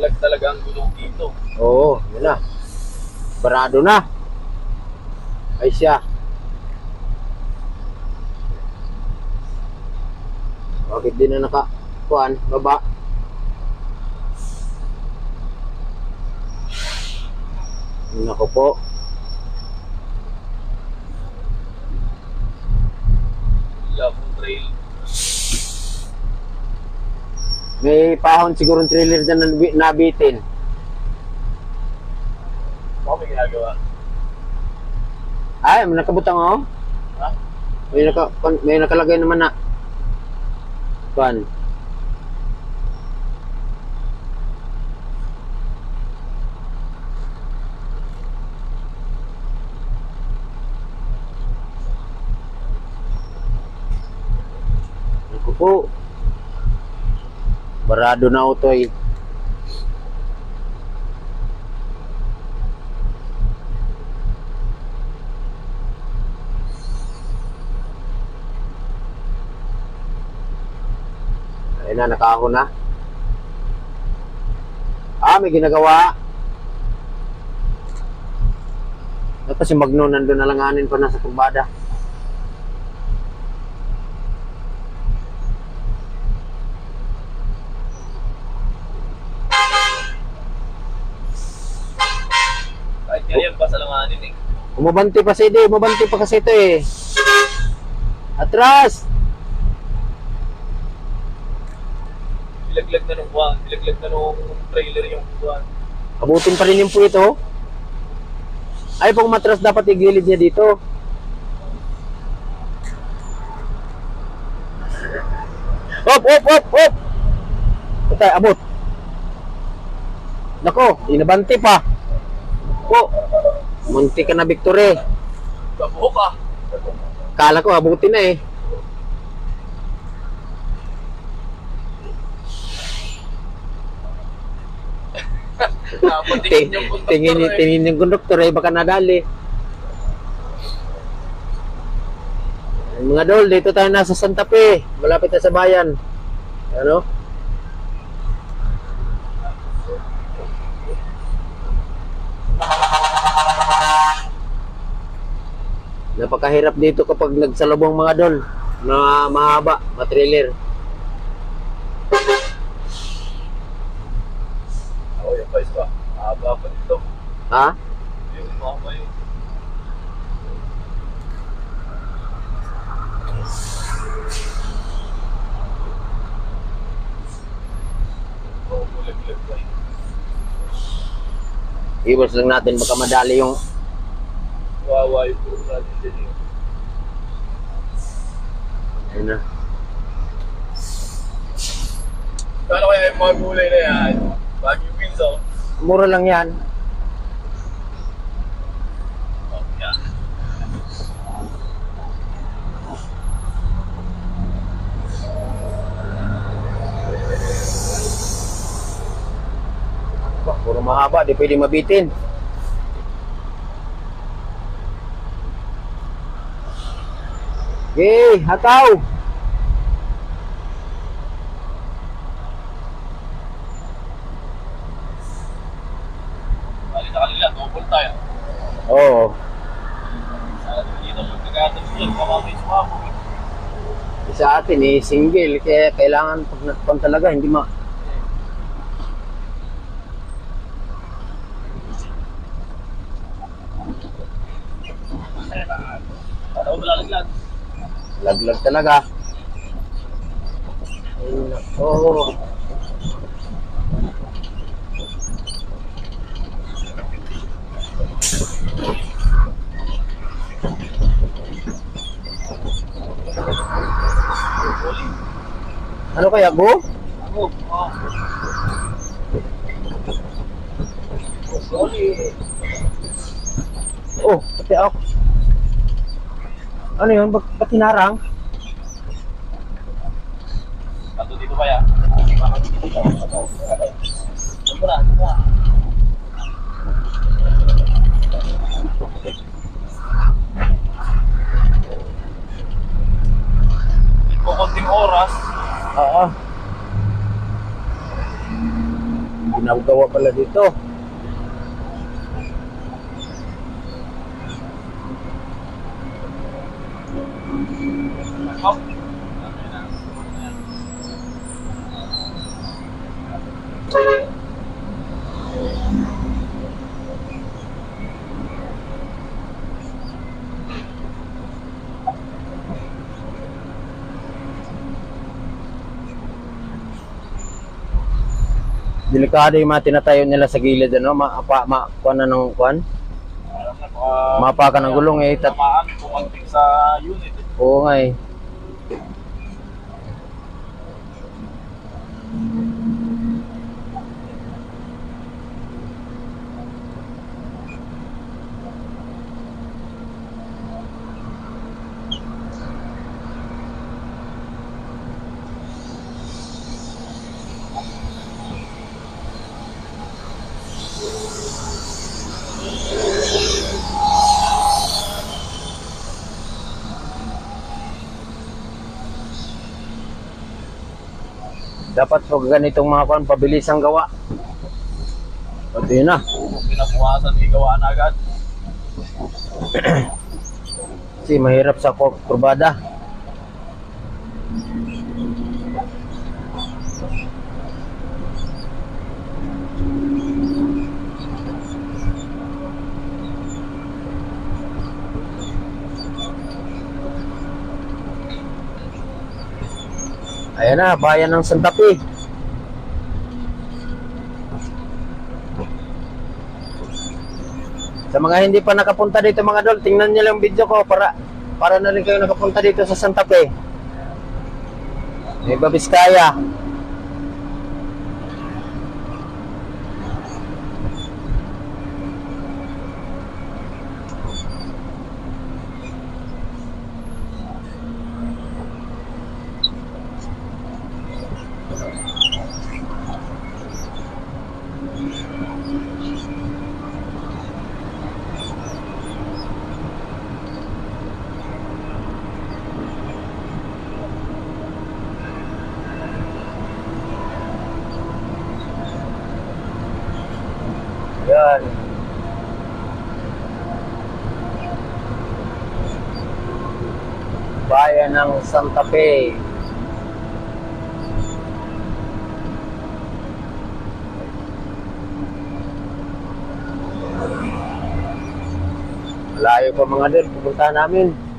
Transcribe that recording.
Laglag talaga ang gulong dito. Oo, yun na. Barado na. Ay siya. Bakit di na naka kuan baba? Nako po. May pahon siguro trailer dyan na nabi- nabitin. Baka may ginagawa. Ay, may nakabutang oh. Ha? May naka may nakalagay naman na. Ako po. Barado na auto eh. Ayun na, nakahon na. Ah, may ginagawa. Ito si Magno nandun na langanin pa nasa kumbada. Kahit ganyan pa sa langanin eh. Umabanti pa si Ede, umabanti pa kasi ito eh. Atras! Bilaglag na nung buwan. Bilaglag na nung trailer yung buwan. Abutin pa rin yung po ito. Ay, pag matras dapat igilid niya dito. Hop, hop, hop, hop! Ito, abot. Nako, inabanti pa. Po, munti ka na victory. Gabo ka. Kala ko abutin na eh. Tingin yung conductor tingin, eh. tingin yung konduktor eh, baka nadali. Mga dol, dito tayo nasa Santa Fe. Malapit na sa bayan. Ano? Napakahirap dito kapag nagsalubong mga dol na mahaba, matrailer. Ako yung guys pa. Haba pa dito. Ha? Yung mahaba yun. Pa yun. Iwas lang natin baka madali yung Wawa yung puro natin din yun. Ayun na. Kano kaya yung mga gulay na yan? Baguio beans oh. Mura lang yan. Oh, yeah. Bah, puro mahaba, di pwede mabitin. Yay, hataw! Bali sa kanila, double tayo. Oo. Sa atin eh, single, kaya kailangan pag nagpang talaga, hindi ma... Laglag talaga. Ay, nako. Ano kaya, Go? Ako, oh. Sorry. Oh, pati ako. Ano yun? Ba't ba't hinarang? Ato dito pa yan. Ito na, ito na. Konting oras. Oo. ginagawa pala dito. Delikado yung mga tinatayo nila sa gilid, ano? Ma, pa, ma, kuha na ng kuhan? Mapa ka ng gulong eh. Tat, sa unit. oo nga eh. Dapat pag ganitong mga kuhan, pabilis ang gawa. Pati na. Kung pinabuhasan, igawa na agad. Kasi mahirap sa kur- kurbada. Ayan na, bayan ng Santa Fe. Sa mga hindi pa nakapunta dito mga dol, tingnan niyo lang video ko para para na rin kayo nakapunta dito sa Santa Fe. Nueva Vizcaya. Yan. Bayan ng Santa Fe. Malayo pa mga dol, pupunta namin.